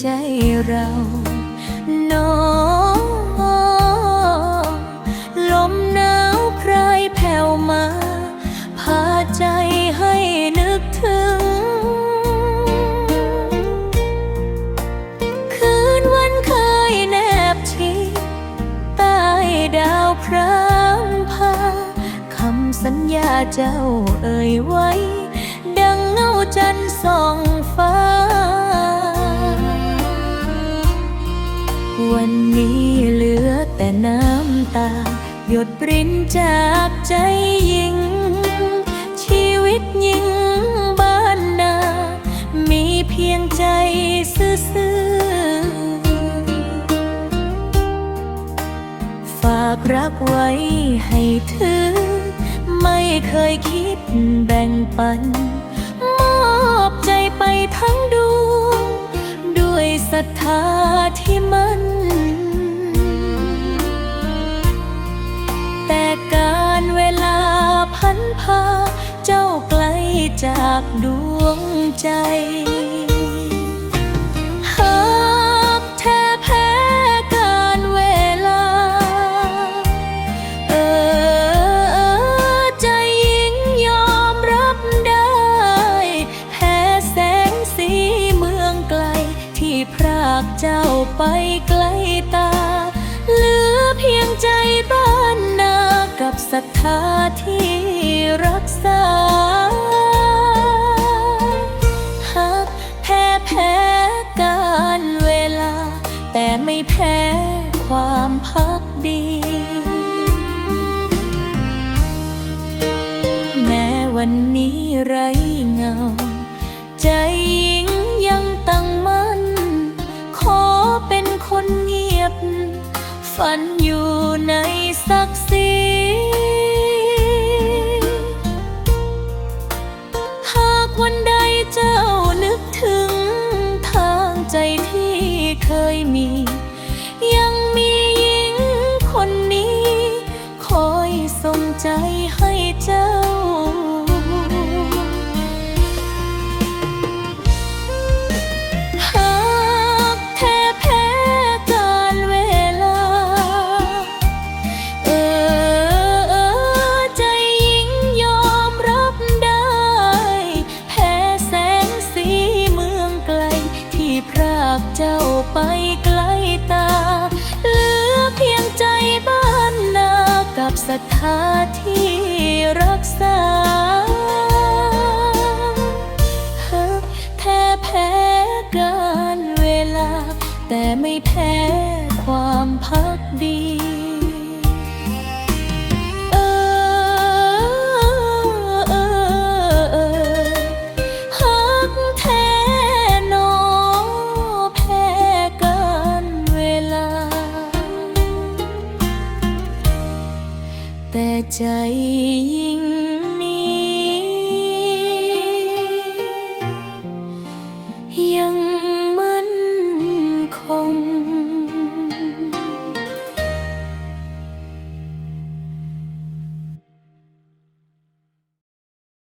ใจเราน้อลมหนาวใครแผ่วมา พาใจให้นึกถึง คืนวันเคยแนบชิดใต้ดาวพร้ำพาคำสัญญาเจ้าเอ่ยไว้ ดังเงาจันทร์ส่องฟ้า วันนี้เหลือแต่น้ำตา หยดปรินจากใจยิง ชีวิตยิงบ้านนา มีเพียงใจซื่อๆฝากรักไว้ให้ถึงไม่เคยคิดแบ่งปัน มอบใจไปทั้งดวง ศรัทธาที่มันแต่การเวลาพันพา เจ้าไกลจากดวงใจ เจ้าไปไกลตา เหลือเพียงใจบ้านนากับศรัทธาที่รักษาหากแพ้แพ้การเวลา แต่ไม่แพ้ความพักดี แม้วันนี้ไร้เงา ใจ ฝันอยู่ในศักดิ์ศรีหากวันใดเจ้านึกถึงทางใจที่เคยมี ยังมีหญิงคนนี้ คอยส่งใจให้เจ้า พรากเจ้าไปไกลตา เหลือเพียงใจบ้านนากับศรัทธาที่รักษาหากแท้แพ้การเวลา แต่ไม่แพ้ความพักดี